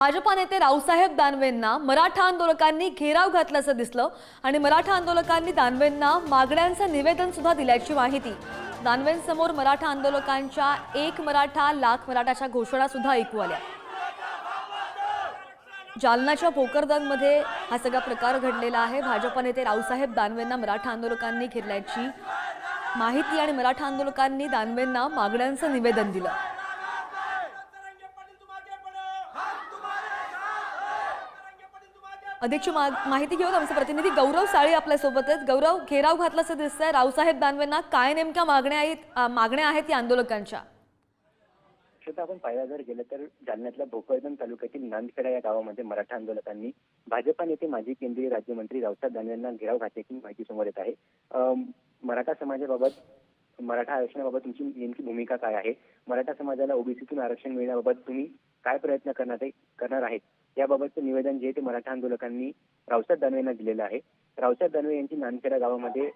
भाजपा नेते रावसाहेब दानवेंना मराठा आंदोलकांनी घेराव घातल्याचं दिसलं आणि मराठा आंदोलकांनी दानवेंना मागण्यांचं निवेदन सुद्धा दिल्याची माहिती. दानवेंसमोर मराठा आंदोलकांच्या एक मराठा लाख मराठाच्या घोषणा सुद्धा ऐकू आल्या. जालनाच्या भोकरदनमध्ये हा सगळा प्रकार घडलेला आहे. भाजपा नेते रावसाहेब दानवेंना मराठा आंदोलकांनी घेरल्याची माहिती आणि मराठा आंदोलकांनी दानवेंना मागण्यांचं निवेदन दिलं. अध्यक्ष मा- माहिती घेऊन आमचे प्रतिनिधी गौरव साळी आपल्यासोबत आहेत गौरव घेराव घातल्याचं आहे रावसाहेब दानवेंना काय नेमक्या मागण्या आहेत मागण्या आहेत या आंदोलकांच्या? आपण पाहायला जर गेलं तर जालन्यातल्या भोकरदन तालुक्यातील नांदखेडा या गावामध्ये मराठा आंदोलकांनी भाजपा नेते माजी केंद्रीय राज्यमंत्री रावसाहेब दानवे यांना घेराव घातल्याची माहिती समोर येत आहे. मराठा समाजाबाबत मराठा आरक्षणाबाबत तुमची नेमकी भूमिका काय आहे? मराठा समाजाला ओबीसीतून आरक्षण मिळण्याबाबत तुम्ही काय प्रयत्न करणार करणार आहेत? याबाबतचं निवेदन जे ते मराठा आंदोलकांनी रावसाहेब दानवे यांना दिलेलं आहे. रावसाहेब दानवे यांची नानखेडा गावामध्ये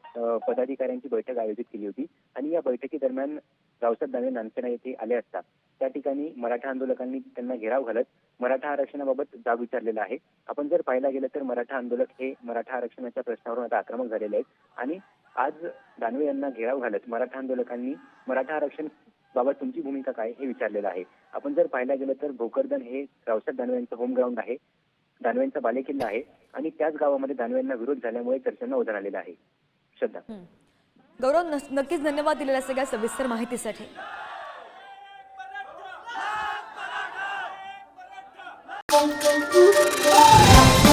पदाधिकाऱ्यांची बैठक आयोजित केली होती आणि या बैठकीदरम्यान रावसाहेब दानवे नानखेडा येथे आले असता त्या ठिकाणी मराठा आंदोलकांनी त्यांना घेराव घालत मराठा आरक्षणाबाबत जाब विचारलेला आहे. आपण जर पाहायला गेलं तर मराठा आंदोलक हे मराठा आरक्षणाच्या प्रश्नावरून आता आक्रमक झालेले आहेत आणि आज दानवे यांना घेराव घालत मराठा आंदोलकांनी मराठा आरक्षण बाबत तुमची भूमिका काय हे विचारलेलं आहे. आपण जर पाहायला गेलं तर भोकरदन हे रावसाहेब दानवे यांचं होम ग्राउंड आहे. दानवेंचा बालेकिल्ला आहे आणि त्याच गावामध्ये दानवेंना विरोध झाल्यामुळे चर्चांना उधाण आलेलं आहे. श्रद्धा. गौरव नक्कीच धन्यवाद दिलेल्या सगळ्या सविस्तर माहितीसाठी. मराठा